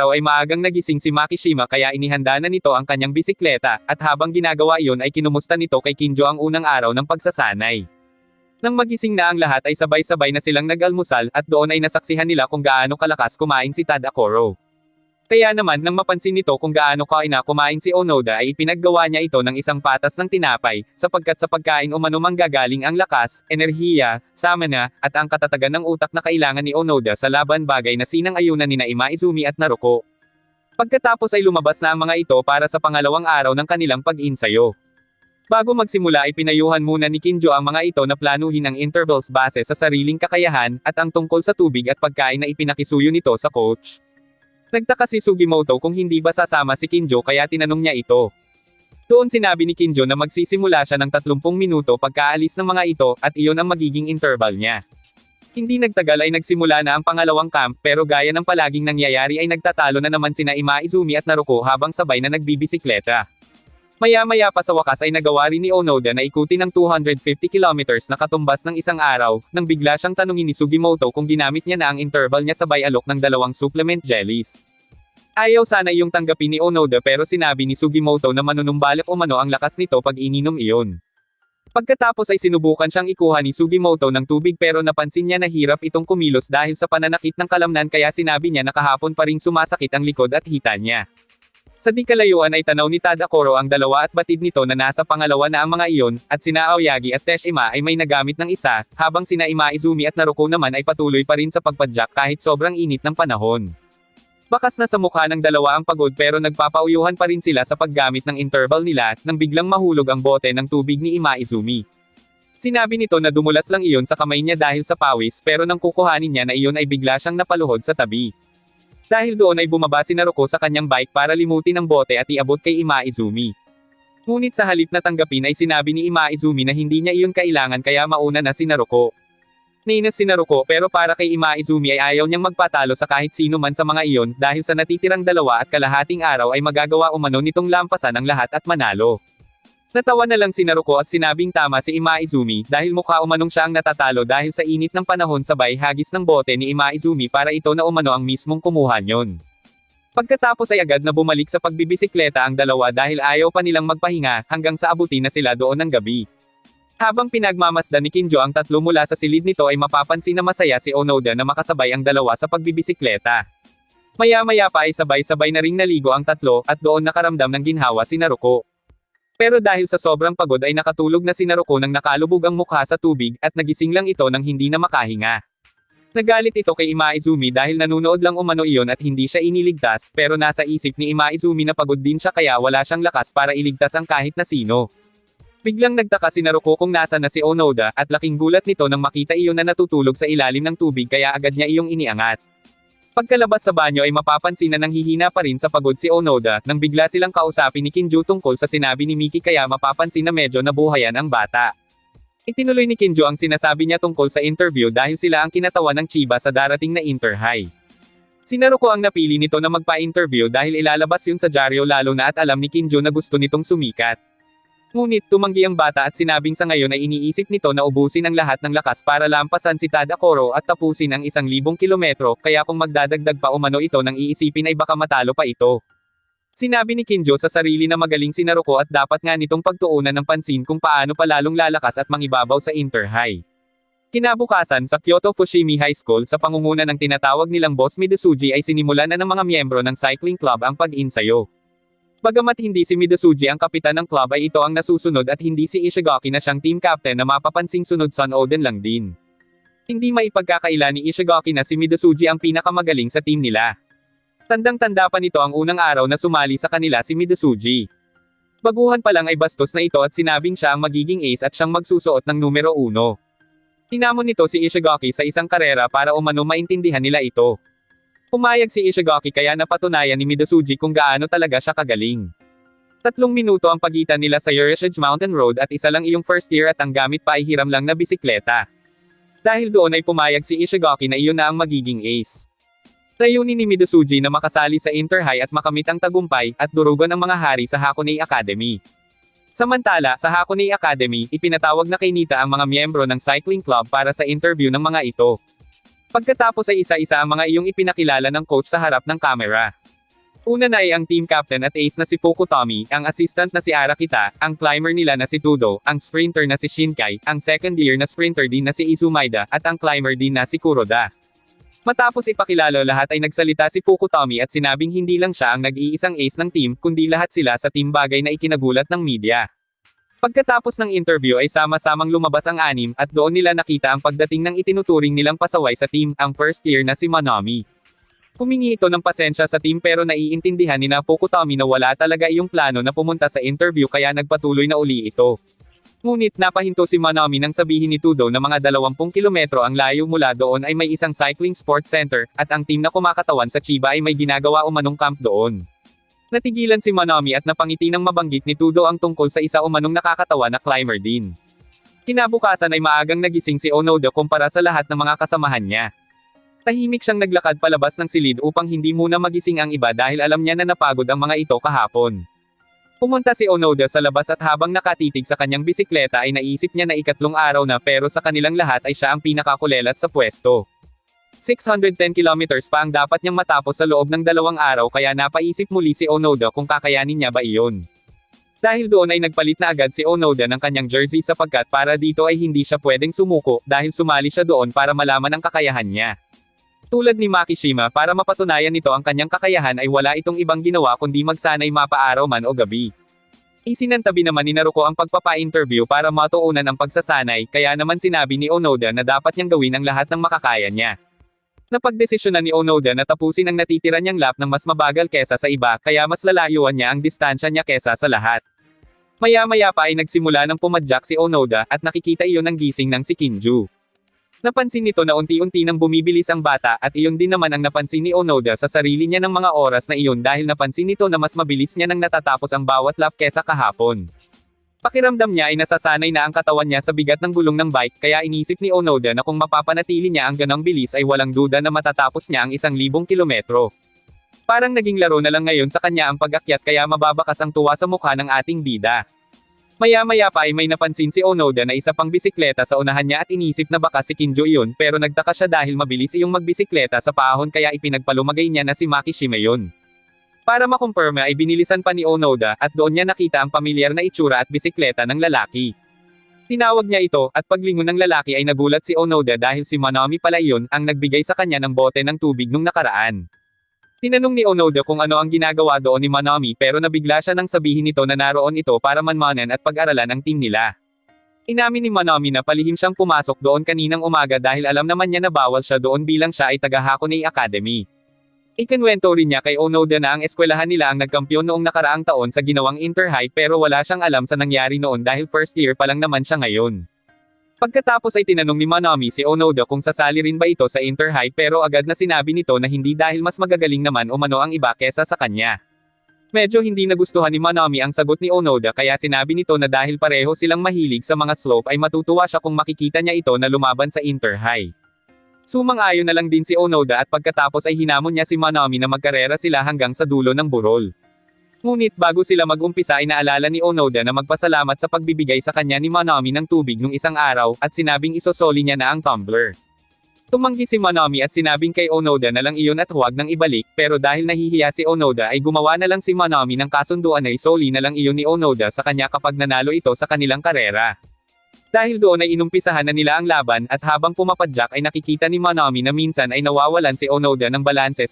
araw ay maagang nagising si Makishima kaya inihanda na nito ang kanyang bisikleta, at habang ginagawa iyon ay kinumusta nito kay Kinjo ang unang araw ng pagsasanay. Nang magising na ang lahat ay sabay-sabay na silang nag-almusal, at doon ay nasaksihan nila kung gaano kalakas kumain si Tadakoro. Kaya naman nang mapansin nito kung gaano kaina kumain si Onoda ay ipinaggawa niya ito ng isang patas ng tinapay, sapagkat sa pagkain umano manggagaling ang lakas, enerhiya, samana, at ang katatagan ng utak na kailangan ni Onoda sa laban bagay na sinang-ayunan ni na Imaizumi at Naruko. Pagkatapos ay lumabas na ang mga ito para sa pangalawang araw ng kanilang pag-insayo. Bago magsimula ay pinayuhan muna ni Kinjo ang mga ito na planuhin ang intervals base sa sariling kakayahan, at ang tungkol sa tubig at pagkain na ipinakisuyo nito sa coach. Nagtaka si Sugimoto kung hindi ba sasama si Kinjo kaya tinanong niya ito. Doon sinabi ni Kinjo na magsisimula siya ng 30 minuto pagkaalis ng mga ito, at iyon ang magiging interval niya. Hindi nagtagal ay nagsimula na ang pangalawang camp, pero gaya ng palaging nangyayari ay nagtatalo na naman sina Imaizumi at Naruko habang sabay na nagbibisikleta. Maya-maya pa sa wakas ay nagawa rin ni Onoda na ikutin ng 250 kilometers na katumbas ng isang araw, nang bigla siyang tanungin ni Sugimoto kung ginamit niya na ang interval niya sabay alok ng dalawang supplement jellies. Ayaw sana iyong tanggapin ni Onoda pero sinabi ni Sugimoto na manunumbalik umano ang lakas nito pag ininom iyon. Pagkatapos ay sinubukan siyang ikuha ni Sugimoto ng tubig pero napansin niya na hirap itong kumilos dahil sa pananakit ng kalamnan kaya sinabi niya na kahapon pa ring sumasakit ang likod at hita niya. Sa di kalayuan ay tanaw ni Tadakoro ang dalawa at batid nito na nasa pangalawa na ang mga iyon, at sina Aoyagi at Teshima ay may nagamit ng isa, habang sina Imaizumi at Naruko naman ay patuloy pa rin sa pagpadyak kahit sobrang init ng panahon. Bakas na sa mukha ng dalawa ang pagod pero nagpapauyuhan pa rin sila sa paggamit ng interval nila, nang biglang mahulog ang bote ng tubig ni Imaizumi. Sinabi nito na dumulas lang iyon sa kamay niya dahil sa pawis pero nang kukuhanin niya na iyon ay bigla siyang napaluhod sa tabi. Dahil doon ay bumaba si Naruko sa kanyang bike para limutin ang bote at iabot kay Imaizumi. Ngunit sa halip na tanggapin ay sinabi ni Imaizumi na hindi niya iyon kailangan kaya mauna na si Naruko. Ninas si Naruko pero para kay Imaizumi ay ayaw niyang magpatalo sa kahit sino man sa mga iyon dahil sa natitirang dalawa at kalahating araw ay magagawa umano nitong lampasan ang lahat at manalo. Natawa na lang si Naruko at sinabing tama si Imaizumi dahil mukha umanong siya ang natatalo dahil sa init ng panahon sabay hagis ng bote ni Imaizumi para ito na umano ang mismong kumuha nyon. Pagkatapos ay agad na bumalik sa pagbibisikleta ang dalawa dahil ayaw pa nilang magpahinga hanggang sa abutin na sila doon ng gabi. Habang pinagmamasdan ni Kinjo ang tatlo mula sa silid nito ay mapapansin na masaya si Onoda na makasabay ang dalawa sa pagbibisikleta. Maya-maya pa ay sabay-sabay na ring naligo ang tatlo at doon nakaramdam ng ginhawa si Naruko. Pero dahil sa sobrang pagod ay nakatulog na si Naruko nang nakalubog ang mukha sa tubig, at nagising lang ito nang hindi na makahinga. Nagalit ito kay Imaizumi dahil nanunood lang umano iyon at hindi siya iniligtas, pero nasa isip ni Imaizumi na pagod din siya kaya wala siyang lakas para iligtas ang kahit na sino. Biglang nagtaka si Naruko kung nasa na si Onoda, at laking gulat nito nang makita iyon na natutulog sa ilalim ng tubig kaya agad niya iyong iniangat. Pagkalabas sa banyo ay mapapansin na nanghihina pa rin sa pagod si Onoda, nang bigla silang kausapin ni Kinjo tungkol sa sinabi ni Miki kaya mapapansin na medyo nabuhayan ang bata. Itinuloy ni Kinjo ang sinasabi niya tungkol sa interview dahil sila ang kinatawan ng Chiba sa darating na Inter-High. Si Naruko ang napili nito na magpa-interview dahil ilalabas yun sa dyaryo lalo na at alam ni Kinjo na gusto nitong sumikat. Ngunit tumanggi ang bata at sinabing sa ngayon ay iniisip nito na ubusin ang lahat ng lakas para lampasan si Tadakoro at tapusin ang isang libong kilometro, kaya kung magdadagdag pa umano ito nang iisipin ay baka matalo pa ito. Sinabi ni Kinjo sa sarili na magaling si Naruko at dapat nga nitong pagtuunan ng pansin kung paano palalong lalakas at mangibabaw sa Inter-High. Kinabukasan sa Kyoto Fushimi High School sa pangunguna ng tinatawag nilang Boss Midosuji ay sinimulan na ng mga miyembro ng cycling club ang pag-insayo. Bagamat hindi si Midosuji ang kapitan ng club ay ito ang nasusunod at hindi si Ishigaki na siyang team captain na mapapansing sunod Son Oden lang din. Hindi maipagkakaila ni Ishigaki na si Midosuji ang pinakamagaling sa team nila. Tandang-tanda pa nito ang unang araw na sumali sa kanila si Midosuji. Baguhan pa lang ay bastos na ito at sinabing siya ang magiging ace at siyang magsusuot ng numero 1. Tinamon nito si Ishigaki sa isang karera para umano maintindihan nila ito. Pumayag si Ishigaki kaya napatunayan ni Midosuji kung gaano talaga siya kagaling. Tatlong minuto ang pagitan nila sa Yurishige Mountain Road at isa lang iyong first year at ang gamit pa ay hiram lang na bisikleta. Dahil doon ay pumayag si Ishigaki na iyon na ang magiging ace. Layunin ni Midosuji na makasali sa Inter-High at makamit ang tagumpay, at durugan ang mga hari sa Hakone Academy. Samantala, sa Hakone Academy, ipinatawag na kay Nita ang mga miyembro ng cycling club para sa interview ng mga ito. Pagkatapos ay isa-isa ang mga iyong ipinakilala ng coach sa harap ng kamera. Una na ay ang team captain at ace na si Fuku Tommy, ang assistant na si Arakita, ang climber nila na si Tudo, ang sprinter na si Shinkai, ang second year na sprinter din na si Izumaida, at ang climber din na si Kuroda. Matapos ipakilalo lahat ay nagsalita si Fuku Tommy at sinabing hindi lang siya ang nag-iisang ace ng team kundi lahat sila sa team bagay na ikinagulat ng media. Pagkatapos ng interview ay sama-samang lumabas ang anim at doon nila nakita ang pagdating ng itinuturing nilang pasaway sa team, ang first year na si Manami. Humingi ito ng pasensya sa team pero naiintindihan ni na Fukutomi na wala talaga iyong plano na pumunta sa interview kaya nagpatuloy na uli ito. Ngunit napahinto si Manami nang sabihin ni Tudo na mga 20 kilometro ang layo mula doon ay may isang cycling sports center, at ang team na kumakatawan sa Chiba ay may ginagawa umanong camp doon. Natigilan si Manami at napangiti ng mabanggit ni Tudo ang tungkol sa isa umanong nakakatawa na climber din. Kinabukasan ay maagang nagising si Onoda kumpara sa lahat ng mga kasamahan niya. Tahimik siyang naglakad palabas ng silid upang hindi muna magising ang iba dahil alam niya na napagod ang mga ito kahapon. Pumunta si Onoda sa labas at habang nakatitig sa kanyang bisikleta ay naisip niya na ikatlong araw na pero sa kanilang lahat ay siya ang pinakakulelat sa pwesto. 610 kilometers pa ang dapat niyang matapos sa loob ng dalawang araw kaya napaisip muli si Onoda kung kakayanin niya ba iyon. Dahil doon ay nagpalit na agad si Onoda ng kanyang jersey sapagkat para dito ay hindi siya pwedeng sumuko dahil sumali siya doon para malaman ang kakayahan niya. Tulad ni Makishima para mapatunayan nito ang kanyang kakayahan ay wala itong ibang ginawa kundi magsanay mapaaraw man o gabi. Isinantabi naman ni Naruko ang pagpapa-interview para matuunan ang pagsasanay, kaya naman sinabi ni Onoda na dapat niyang gawin ang lahat ng makakaya niya. Napagdesisyonan ni Onoda na tapusin ang natitira niyang lap ng mas mabagal kesa sa iba, kaya mas lalayuan niya ang distansya niya kesa sa lahat. Maya-maya pa ay nagsimula ng pumadyak si Onoda, at nakikita iyon ng gising ng si Kinju. Napansin nito na unti-unti nang bumibilis ang bata, at iyon din naman ang napansin ni Onoda sa sarili niya ng mga oras na iyon dahil napansin nito na mas mabilis niya nang natatapos ang bawat lap kesa kahapon. Pakiramdam niya ay nasasanay na ang katawan niya sa bigat ng gulong ng bike kaya inisip ni Onoda na kung mapapanatili niya ang ganong bilis ay walang duda na matatapos niya ang isang libong kilometro. Parang naging laro na lang ngayon sa kanya ang pag-akyat kaya mababakas ang tuwa sa mukha ng ating bida. Maya-maya pa ay may napansin si Onoda na isa pang bisikleta sa unahan niya at inisip na baka si Kinjo iyon pero nagtaka siya dahil mabilis iyong magbisikleta sa paahon kaya ipinagpalumagay niya na si Makishima yun. Para makumpirma ay binilisan pa ni Onoda, at doon niya nakita ang pamilyar na itsura at bisikleta ng lalaki. Tinawag niya ito, at paglingon ng lalaki ay nagulat si Onoda dahil si Manami pala iyon, ang nagbigay sa kanya ng bote ng tubig nung nakaraan. Tinanong ni Onoda kung ano ang ginagawa doon ni Manami pero nabigla siya nang sabihin nito na naroon ito para manmanan at pag-aralan ang team nila. Inamin ni Manami na palihim siyang pumasok doon kaninang umaga dahil alam naman niya na bawal siya doon bilang siya ay taga Hakone Academy. Ikinwento rin niya kay Onoda na ang eskwelahan nila ang nagkampiyon noong nakaraang taon sa ginawang Interhigh pero wala siyang alam sa nangyari noon dahil first year pa lang naman siya ngayon. Pagkatapos ay tinanong ni Manami si Onoda kung sasali rin ba ito sa Interhigh pero agad na sinabi nito na hindi dahil mas magagaling naman umano ang iba kesa sa kanya. Medyo hindi nagustuhan ni Manami ang sagot ni Onoda kaya sinabi nito na dahil pareho silang mahilig sa mga slope ay matutuwa siya kung makikita niya ito na lumaban sa Interhigh. Sumang-ayon na lang din si Onoda at pagkatapos ay hinamon niya si Manami na magkarera sila hanggang sa dulo ng burol. Ngunit bago sila mag-umpisa ay naalala ni Onoda na magpasalamat sa pagbibigay sa kanya ni Manami ng tubig nung isang araw at sinabing isosoli niya na ang tumbler. Tumanggi si Manami at sinabing kay Onoda na lang iyon at huwag nang ibalik, pero dahil nahihiya si Onoda ay gumawa na lang si Manami ng kasunduan na isoli na lang iyon ni Onoda sa kanya kapag nanalo ito sa kanilang karera. Dahil doon ay inumpisahan na nila ang laban at habang pumapadyak ay nakikita ni Manami na minsan ay nawawalan si Onoda ng balanse